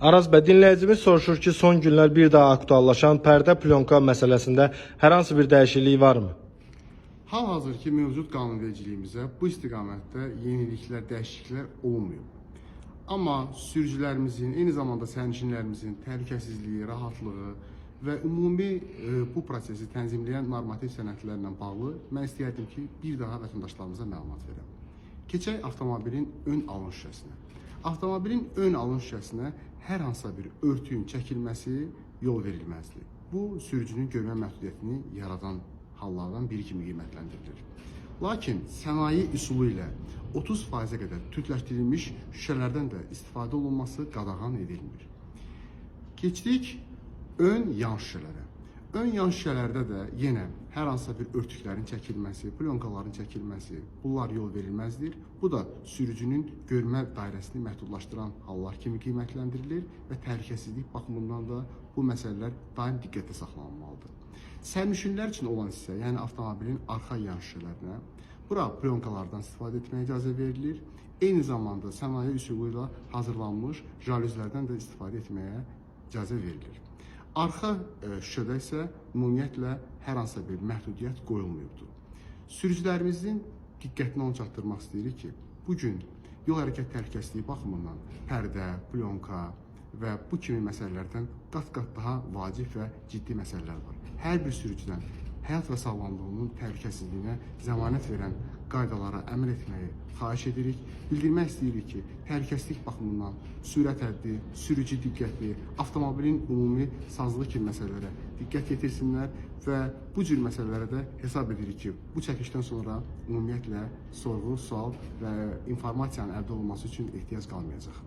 Araz bəy dinləyicimiz soruşur ki, son günlər bir daha aktuallaşan pərdə plyonka məsələsində hər hansı bir dəyişiklik varmı? Hal-hazırki mövcud qanunvericiliyimizə bu istiqamətdə yeniliklər, dəyişikliklər olunmuyor. Amma sürücülərimizin, eyni zamanda sərnişinlərimizin təhlükəsizliyi, rahatlığı və ümumi e, bu prosesi tənzimləyən normativ sənədlərlə bağlı mən istəyərdim ki, bir daha vətəndaşlarımıza məlumat verəm. Keçək avtomobilin ön alın şüşəsinə. Avtomobilin ön alın şüşəsinə hər hansısa bir örtüyün çəkilməsi yol verilməzdir. Bu sürücünün görmə məhdudiyyətini yaradan hallardan biri kimi qiymətləndirilir. Lakin sənaye üsulu ilə 30%-ə qədər tütləşdirilmiş şüşələrdən də istifadə olunması qadağan edilmir. Keçdik ön yan şüşələrə. Ön yan şüşələrdə də yenə hər hansısa bir örtüklərin çəkilməsi, plyonkaların çəkilməsi, bunlar yol verilməzdir. Bu da sürücünün görmə dairəsini məhdudlaşdıran hallar kimi qiymətləndirilir və təhlükəsizlik baxımından da bu məsələlər daim diqqətdə saxlanılmalıdır. Sərnişinlər üçün olan hissə, yəni avtomobilin arxa yan şüşələrinə bura plyonkalardan istifadə etməyə icazə verilir. Eyni zamanda sənaye üsulu ilə hazırlanmış jalüzlərdən də istifadə etməyə icazə verilir. Arxa e, şüşədə isə ümumiyyətlə hər hansısa bir məhdudiyyət qoyulmayıbdır. Sürücülərimizin diqqətini onu çatdırmaq istəyirik ki, bu gün yol hərəkət təhlükəsizliyi baxımından pərdə, plyonka və bu kimi məsələlərdən qat-qat daha vacib və ciddi məsələlər var. Hər bir sürücüdən həyat və sağlamlığının təhlükəsizliyinə zəmanət verən qaydalara əməl etməyi xahiş edirik. Bildirmək istəyirik ki, təhlükəsizlik baxımından sürət həddi, sürücü diqqətli, avtomobilin ümumi sazlığı kimi məsələlərə diqqət yetirsinlər və bu cür məsələlərə də hesab edirik ki, bu çəkişdən sonra ümumiyyətlə sorğu, sual və informasiyanın əldə olunması üçün ehtiyac qalmayacaq.